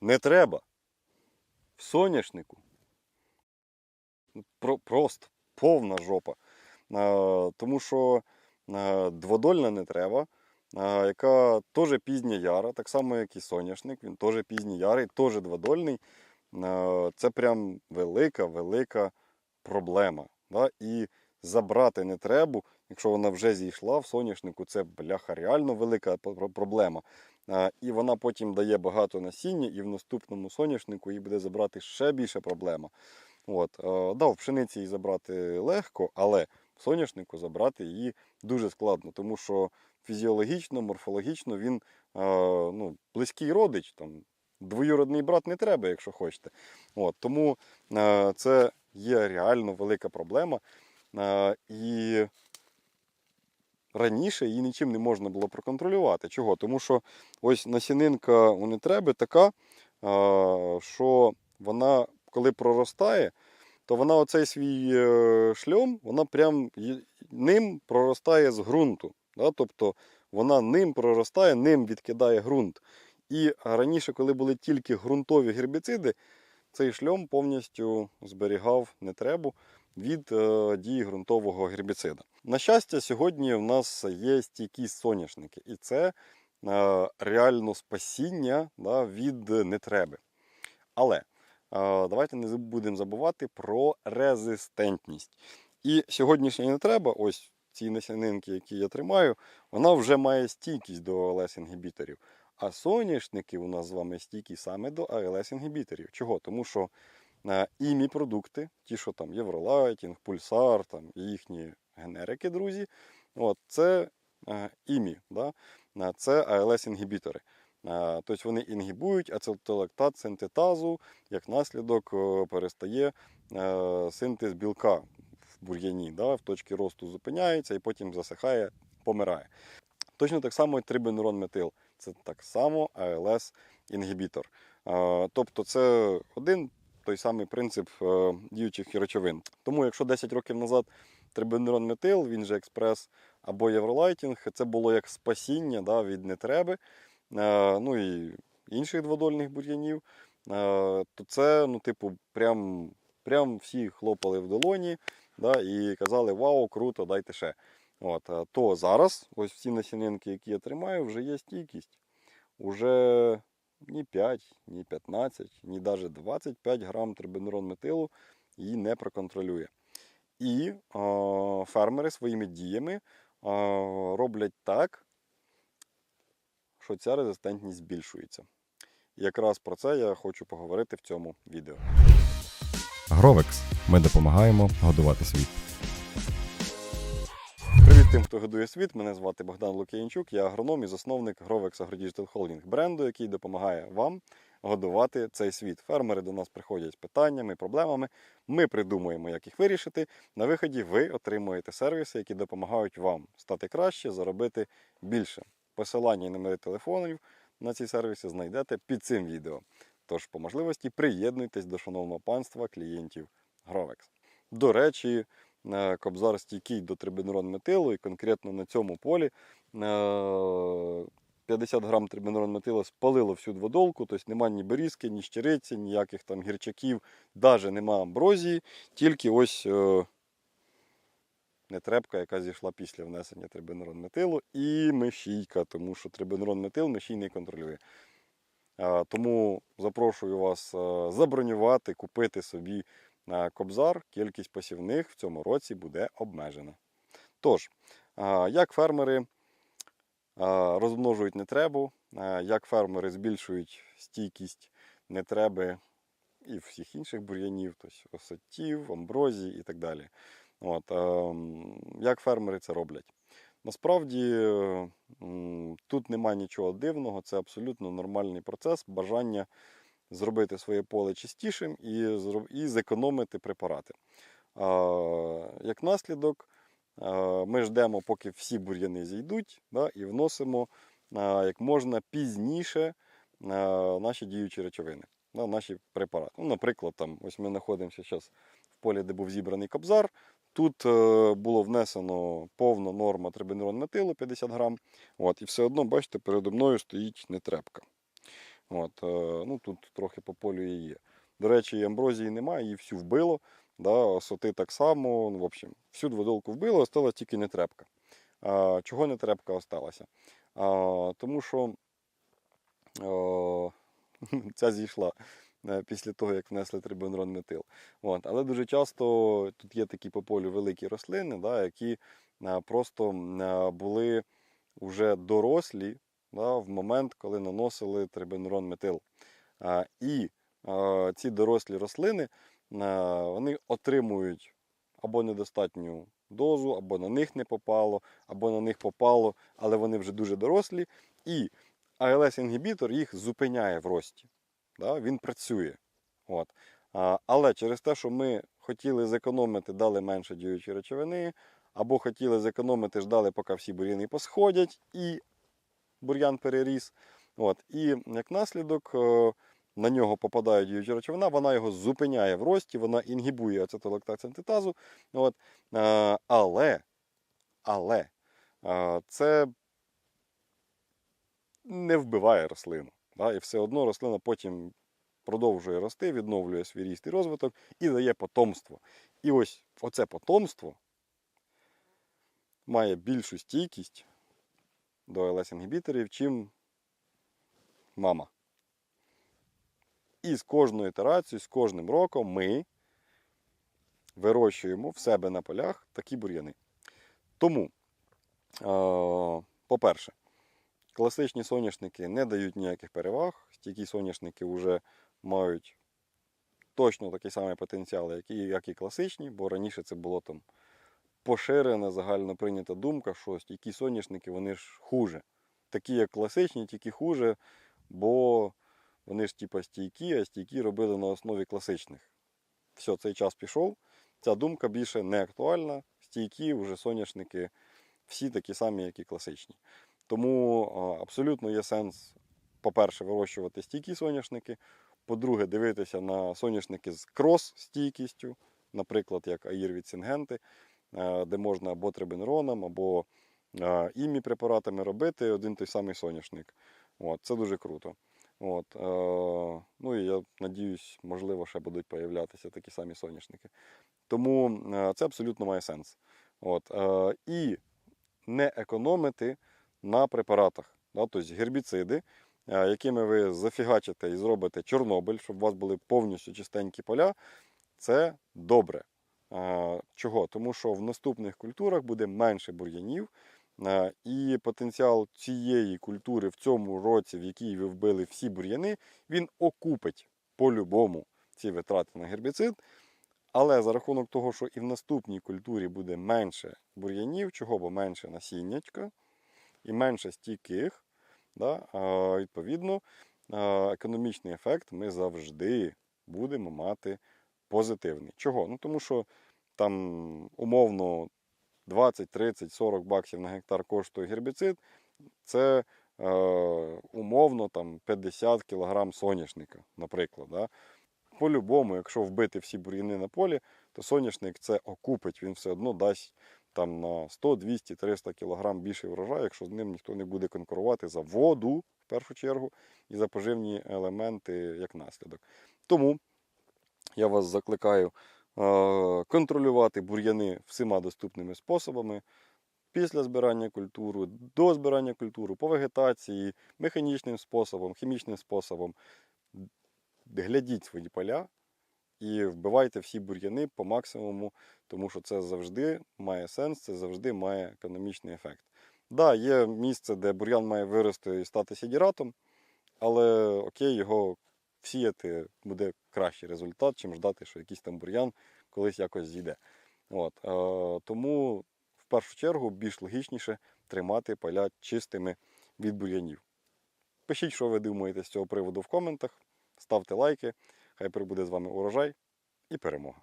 не треба. В соняшнику. Ну, Про, просто повна жопа. Е, тому що е, дводольна не треба, е, яка теж пізня яра, так само, як і соняшник, він теж пізній ярий, теж дводольний. Е, це прям велика, велика проблема. Да? І забрати не треба, якщо вона вже зійшла в соняшнику, це бляха реально велика проблема. І вона потім дає багато насіння, і в наступному соняшнику їй буде забрати ще більше проблема. От, е, да, в пшениці її забрати легко, але в соняшнику забрати її дуже складно, тому що фізіологічно, морфологічно він е, ну, близький родич, там, двоюродний брат не треба, якщо хочете. От, тому е, це є реально велика проблема. І раніше її нічим не можна було проконтролювати. Чого? Тому що ось насінинка у нетреби така, що вона, коли проростає, то вона оцей свій е, шльом, вона прям ним проростає з ґрунту. Да? Тобто вона ним проростає, ним відкидає ґрунт. І раніше, коли були тільки ґрунтові гербіциди, цей шльом повністю зберігав нетребу від е, дії ґрунтового гербіцида. На щастя, сьогодні в нас є стійкі соняшники, і це е, реально спасіння да, від нетреби. Але е, давайте не будемо забувати про резистентність. І сьогоднішня нетреба, ось ці насінинки, які я тримаю, вона вже має стійкість до АЛС-інгібіторів. А соняшники у нас з вами стійкі саме до АЛС-інгібіторів. Чого? Тому що е, імі продукти, ті, що там Євролайтінг, Пульсар, там і їхні генерики, друзі, от, це е, імі, да? Е, це АЛС-інгібітори. Тобто вони інгібують ацетилактат синтетазу, як наслідок перестає синтез білка в бур'яні, да? в точці росту зупиняється і потім засихає, помирає. Точно так само і трибенурон метил. Це так само АЛС-інгібітор. Тобто це один той самий принцип е, діючих речовин. Тому, якщо 10 років назад трибенурон метил, він же експрес або євролайтінг, це було як спасіння да, від нетреби, е, ну і інших дводольних бур'янів, е, то це, ну, типу, прям, прям всі хлопали в долоні да, і казали: Вау, круто, дайте ще. От, то зараз, ось всі насінинки, які я тримаю, вже є стійкість. Уже ні 5, ні 15, ні навіть 25 грам трибенурон метилу її не проконтролює. І е, фермери своїми діями е, роблять так, що ця резистентність збільшується. Якраз про це я хочу поговорити в цьому відео. Гровекс. Ми допомагаємо годувати світ. Тим, хто годує світ. Мене звати Богдан Лук'янчук, я агроном і засновник Grovex AgroDigital Holding бренду, який допомагає вам годувати цей світ. Фермери до нас приходять з питаннями, проблемами. Ми придумуємо, як їх вирішити. На виході ви отримуєте сервіси, які допомагають вам стати краще, заробити більше. Посилання і номери телефонів на ці сервіси знайдете під цим відео. Тож, по можливості, приєднуйтесь до шановного панства клієнтів Grovex. До речі, кобзар стійкий до трибенурон метилу, і конкретно на цьому полі е, 50 грам трибенурон метилу спалило всю дводолку, тобто немає ні берізки, ні щириці, ніяких там гірчаків, навіть нема амброзії, тільки ось е, нетребка, яка зійшла після внесення трибенурон метилу, і мешійка, тому що трибенурон метил мешій не контролює. Е, Тому запрошую вас е, забронювати, купити собі е, кобзар. Кількість посівних в цьому році буде обмежена. Тож, як фермери розмножують нетребу, як фермери збільшують стійкість нетреби і всіх інших бур'янів, тобто осетів, амброзії і так далі. От, як фермери це роблять? Насправді тут немає нічого дивного, це абсолютно нормальний процес, бажання зробити своє поле чистішим і, і зекономити препарати. Як наслідок, ми ждемо, поки всі бур'яни зійдуть, да, і вносимо як можна пізніше наші діючі речовини, да, наші препарати. Ну, наприклад, там, ось ми знаходимося зараз в полі, де був зібраний кобзар. Тут е, було внесено повна норма трибенурон метилу 50 грам. От, і все одно, бачите, передо мною стоїть нетребка. От, е, ну, тут трохи по полю і є. До речі, амброзії немає, її всю вбило. Да, осоти так само. Ну, в общем, всю дводолку вбило, осталась тільки нетрепка. А, чого нетрепка осталася? А, тому що о, ця зійшла е, після того, як внесли трибенрон метил. От. Але дуже часто тут є такі по полю великі рослини, да, які е, просто е, були вже дорослі да, в момент, коли наносили трибенрон метил. І ці дорослі рослини вони отримують або недостатню дозу, або на них не попало, або на них попало, але вони вже дуже дорослі. І АЛС-інгібітор їх зупиняє в рості. Да? Він працює. От. Але через те, що ми хотіли зекономити, дали менше діючої речовини, або хотіли зекономити, ждали, поки всі бур'яни посходять, і бур'ян переріс. От. І як наслідок е, на нього попадає діюча речовина, вона його зупиняє в рості, вона інгібує ацетолактат-синтетазу. От. Е, Але, але е, це не вбиває рослину. І все одно рослина потім продовжує рости, відновлює свій ріст і розвиток і дає потомство. І ось оце потомство має більшу стійкість до ЛС-інгібіторів, чим мама. І з кожною ітерацією, з кожним роком ми вирощуємо в себе на полях такі бур'яни. Тому, е, по-перше, класичні соняшники не дають ніяких переваг. Стійкі соняшники вже мають точно такий самий потенціал, як і класичні, бо раніше це було там поширена загально прийнята думка, що стійкі соняшники вони ж хуже. Такі, як класичні, тільки хуже, бо вони ж типа стійкі, а стійкі робили на основі класичних. Все, цей час пішов. Ця думка більше не актуальна. Стійкі вже соняшники всі такі самі, як і класичні. Тому абсолютно є сенс, по-перше, вирощувати стійкі соняшники. По-друге, дивитися на соняшники з крос-стійкістю, наприклад, як Аїр від Сінгенти, де можна або трибенроном, або е, імі препаратами робити один той самий соняшник. От, це дуже круто. От, е, ну і я надіюсь, можливо, ще будуть появлятися такі самі соняшники. Тому е, це абсолютно має сенс. От, е, і не економити на препаратах. Да? Тобто гербіциди, е, якими ви зафігачите і зробите Чорнобиль, щоб у вас були повністю чистенькі поля, це добре. Чого? Тому що в наступних культурах буде менше бур'янів, і потенціал цієї культури в цьому році, в якій ви вбили всі бур'яни, він окупить по-любому ці витрати на гербіцид. Але за рахунок того, що і в наступній культурі буде менше бур'янів, чого бо менше насіннячка і менше стійких, да, відповідно, економічний ефект ми завжди будемо мати позитивний. Чого? Ну тому що там умовно 20, 30, 40 баксів на гектар коштує гербіцид, це е, умовно там 50 кг соняшника, наприклад. Да? По-любому, якщо вбити всі бур'яни на полі, то соняшник це окупить, він все одно дасть там на 100, 200, 300 кг більший врожай, якщо з ним ніхто не буде конкурувати за воду в першу чергу і за поживні елементи як наслідок. Тому я вас закликаю е, контролювати бур'яни всіма доступними способами. Після збирання культури, до збирання культури, по вегетації, механічним способом, хімічним способом. Глядіть свої поля і вбивайте всі бур'яни по максимуму, тому що це завжди має сенс, це завжди має економічний ефект. Так, да, є місце, де бур'ян має вирости і стати сідіратом, але окей, його всіяти буде кращий результат, чим ждати, що якийсь там бур'ян колись якось зійде. От, е, тому в першу чергу більш логічніше тримати поля чистими від бур'янів. Пишіть, що ви думаєте з цього приводу в коментах, ставте лайки. Хай прибуде з вами урожай і перемога.